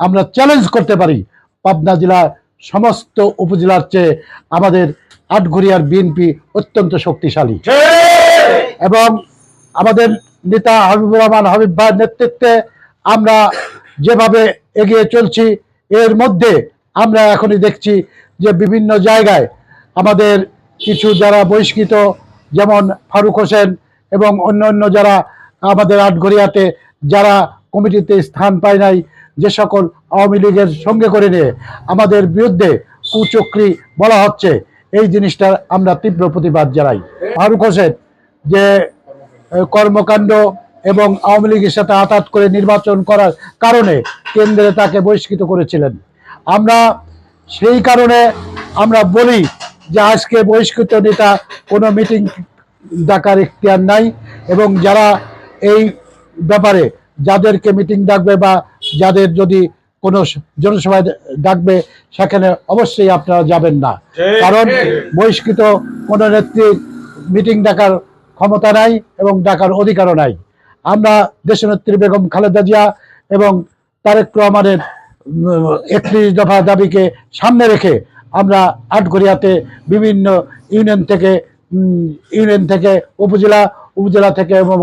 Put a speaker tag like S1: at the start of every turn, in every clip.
S1: আমরা চ্যালেঞ্জ করতে পারি। পাবনা জেলা সমস্ত উপজেলার চেয়ে আমাদের আটঘরিয়ার বিএনপি অত্যন্ত শক্তিশালী। এবং আমাদের নেতা হাবিবুর রহমান হাবিব ভাইয়ের নেতৃত্বে আমরা যেভাবে এগিয়ে চলছি এর মধ্যে আমরা এখনই দেখছি যে বিভিন্ন জায়গায় আমাদের কিছু যারা বহিষ্কৃত যেমন ফারুক হোসেন এবং অন্য অন্য যারা আমাদের আটঘরিয়াতে যারা কমিটিতে স্থান পায় নাই যে সকল আওয়ামী লীগের সঙ্গে করে নিয়ে আমাদের বিরুদ্ধে কুচক্রি বলা হচ্ছে, এই জিনিসটার আমরা তীব্র প্রতিবাদ জানাই। ফারুক হোসেন, যে কর্মকাণ্ড এবং আওয়ামী লীগের সাথে আঘাত করে নির্বাচন করার কারণে কেন্দ্রে তাকে বহিষ্কৃত করেছিলেন। আমরা সেই কারণে আমরা বলি যে আজকে বহিষ্কৃত নেতা কোনো মিটিং ডাকার ইখতিয়ার নাই এবং যারা এই ব্যাপারে যাদেরকে মিটিং ডাকবে বা যাদের যদি কোনো জনসভায় ডাকবে সেখানে অবশ্যই আপনারা যাবেন না। কারণ বহিষ্কৃত কোনো নেত্রীর মিটিং ডাকার ক্ষমতা নাই এবং ডাকার অধিকারও নাই। আমরা দেশনেত্রী বেগম খালেদা জিয়া এবং তারেক রহমানের একত্রিশ দফা দাবিকে সামনে রেখে আমরা আটঘরিয়াতে বিভিন্ন ইউনিয়ন থেকে ইউনিয়ন থেকে উপজেলা উপজেলা থেকে এবং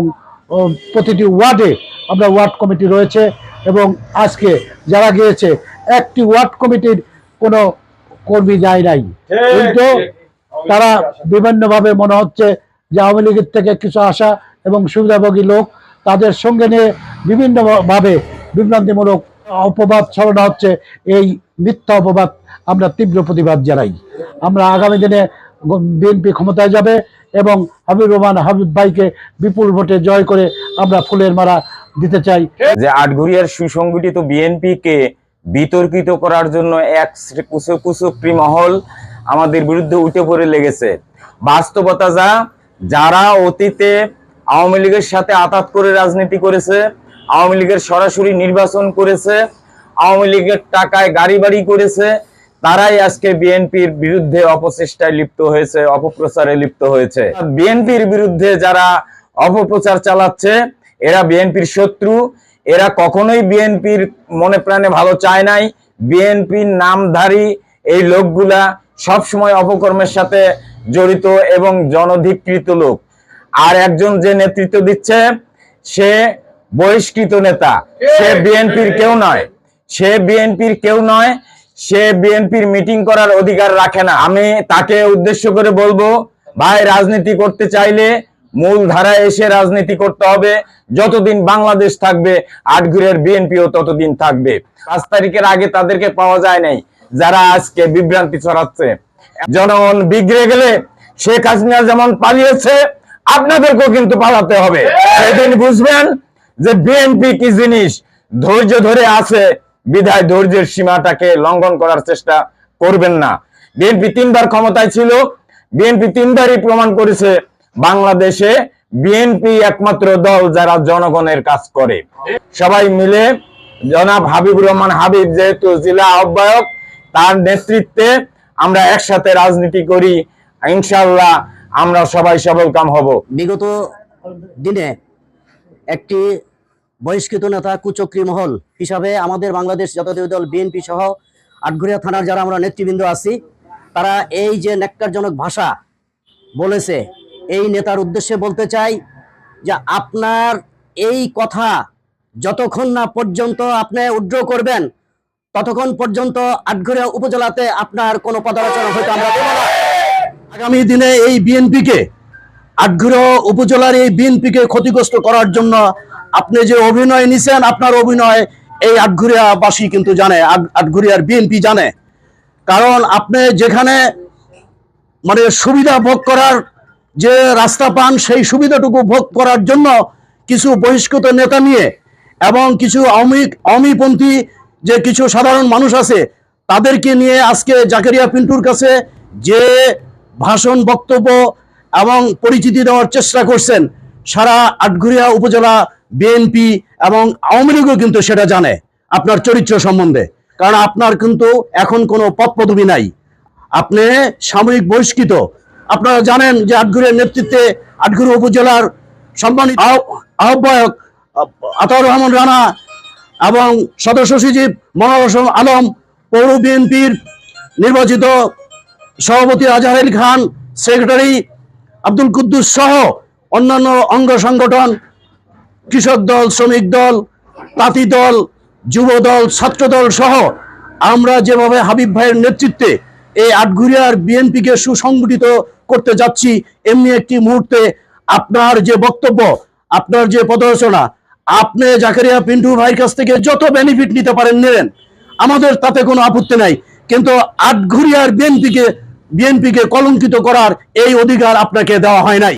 S1: প্রতিটি ওয়ার্ডে আমরা ওয়ার্ড কমিটি রয়েছে। এবং আজকে যারা গিয়েছে একটি ওয়ার্ড কমিটির কোনো কর্মী যায় নাই। কিন্তু তারা বিভিন্নভাবে মনে হচ্ছে যে আওয়ামী লীগের থেকে কিছু আশা এবং সুবিধাভোগী লোক তাদের সঙ্গে নিয়ে বিভিন্নভাবে বিভ্রান্তিমূলক অপবাদ ছড়ানো হচ্ছে। এই মিথ্যা অপবাদ আমরা তীব্র প্রতিবাদ জানাই। আমরা আগামী দিনে বিএনপি ক্ষমতায় যাবে এবং হাবিব রহমান হাবিব ভাইকে বিপুল ভোটে জয় করে আমরা ফুলের মালা দিতে চাই।
S2: যে আটঘরিয়ার সুসংগঠিত বিএনপি কে বিতর্কিত করার জন্য এক কুসু- কুচক্রী মহল আমাদের বিরুদ্ধে উঠে পড়ে লেগেছে। বাস্তবতা যা, যারা অতীতে আওয়ামী লীগের সাথে আতাত করে রাজনীতি করেছে, আওয়ামী লীগের সরাসরি নির্বাচন করেছে, আওয়ামী লীগের টাকায় গাড়ি বাড়ি করেছে, তারাই আজকে বিএনপির বিরুদ্ধে অপচেষ্টায় লিপ্ত হয়েছে, অপপ্রচারে লিপ্ত হয়েছে। বিএনপির বিরুদ্ধে যারা অপপ্রচার চালাচ্ছে এরা বিএনপির শত্রু, এরা কখনোই বিএনপির মনে প্রাণে ভালো চায় নাই। বিএনপির নামধারী এই লোকগুলা সবসময় অপকর্মের সাথে জড়িত এবং জনধিকৃত লোক। আর একজন যে নেতৃত্ব দিচ্ছে, সে বহিষ্কৃত নেতা। সে বিএনপির কেউ নয়। সে বিএনপির কেউ নয়। সে বিএনপির মিটিং করার অধিকার রাখে না। আমি তাকে উদ্দেশ্য করে বলব, ভাই, রাজনীতি করতে চাইলে মূল ধারায় এসে রাজনীতি করতে হবে। যতদিন বাংলাদেশ থাকবে, আটঘুরের বিএনপিও ততদিন থাকবে। পাঁচ তারিখের আগে তাদেরকে পাওয়া যায় নাই, যারা আজকে বিভ্রান্তি ছড়াচ্ছে। জনগণ বিগড়ে গেলে শেখ হাসিনা যেমন পালিয়েছে, আপনাদেরকেও কিন্তু পালাতে হবে। সেদিন বুঝবেন যে বিএনপি কি জিনিস, ধৈর্য ধরে আছে, বিধায় ধৈর্যের সীমাটাকে লঙ্ঘন করার চেষ্টা করবেন না। বিএনপি তিনবার ক্ষমতায় ছিল, বিএনপি তিনবারই প্রমাণ করেছে বাংলাদেশে বিএনপি একমাত্র দল যারা জনগণের কাজ করে। সবাই মিলে জনাব হাবিবুর রহমান হাবিব যেহেতু জেলা আহ্বায়ক, তার নেতৃত্বে আমরা একসাথে রাজনীতি করি। ইনশাল্লাহ আমরা সবাই সবল কাম হব।
S3: বিগত দিনে একটি বহিষ্কৃত নেতা কুচক্রী মহল হিসাবে আমাদের বাংলাদেশ জাতীয় দল বিএনপি সহ আটঘরিয়া থানার যারা আমরা নেতৃবৃন্দ আছি, তারা এই যে ন্যাক্কারজনক ভাষা বলেছে এই নেতার উদ্দেশ্যে বলতে চাই যে আপনার এই কথা যতক্ষণ না পর্যন্ত আপনি উড্র করবেন, ততক্ষণ পর্যন্ত আটঘরিয়া উপজেলাতে আপনার কোনো পদালোচনা হয়তো আমরা দেব না। আগামী দিনে এই বিএনপিকে আটঘরিয়া উপজেলার এই বিএনপিকে ক্ষতিগ্রস্ত করার জন্য আপনি যে অভিনয় নিছেন, আপনার অভিনয় এই আটঘরিয়াবাসী কিন্তু জানে, আট- আটঘরিয়ার বিএনপি জানে। কারণ আপনি যেখানে মানে সুবিধা ভোগ করার যে রাস্তা পান সেই সুবিধাটুকু ভোগ করার জন্য কিছু বহিষ্কৃত নেতা নিয়ে এবং কিছু আওয়ামী, আওয়ামীপন্থী যে কিছু সাধারণ মানুষ আছে, তাদেরকে নিয়ে আজকে জাকেরিয়া পিন্টুর কাছে যে ভাষণ, বক্তব্য এবং পরিচিতি দেওয়ার চেষ্টা করছেন, সারা আটঘরিয়া উপজেলা বিএনপি এবং আওয়ামী লীগও কিন্তু সেটা জানে আপনার চরিত্র সম্বন্ধে। কারণ আপনার কিন্তু এখন কোনো পদ পদবি নাই। আপনি সাময়িক বহিষ্কৃত আপনারা জানেন যে আটঘরিয়ার নেতৃত্বে আটঘরি উপজেলার সম্মানিত আহ- আহ্বায়ক আহ, আতাউর রহমান রানা এবং সদস্য সচিব মনোরসম আলম পৌর বিএনপির নির্বাচিত সভাপতি আজহার খান সেক্রেটারি আব্দুল কুদ্দুস সহ অন্যান্য অঙ্গ সংগঠন কৃষক দল শ্রমিক দল তাঁতি দল যুব দল ছাত্র দল সহ আমরা যেভাবে হাবিব ভাইয়ের নেতৃত্বে এই আটঘুরিয়ার বিএনপিকে সুসংগঠিত করতে যাচ্ছি এমনি একটি মুহূর্তে। আপনার যে বক্তব্য, আপনার যে পদরচনা আপনি জাকারিয়া পিন্টু ভাইয়ের কাছ থেকে যত বেনিফিট নিতে পারেন নেন আমাদের তাতে কোনো আপত্তি নাই। কিন্তু আটঘুরিয়ার বিএনপিকে বিএনপিকে কলঙ্কিত করার এই অধিকার আপনাকে দেওয়া হয় নাই।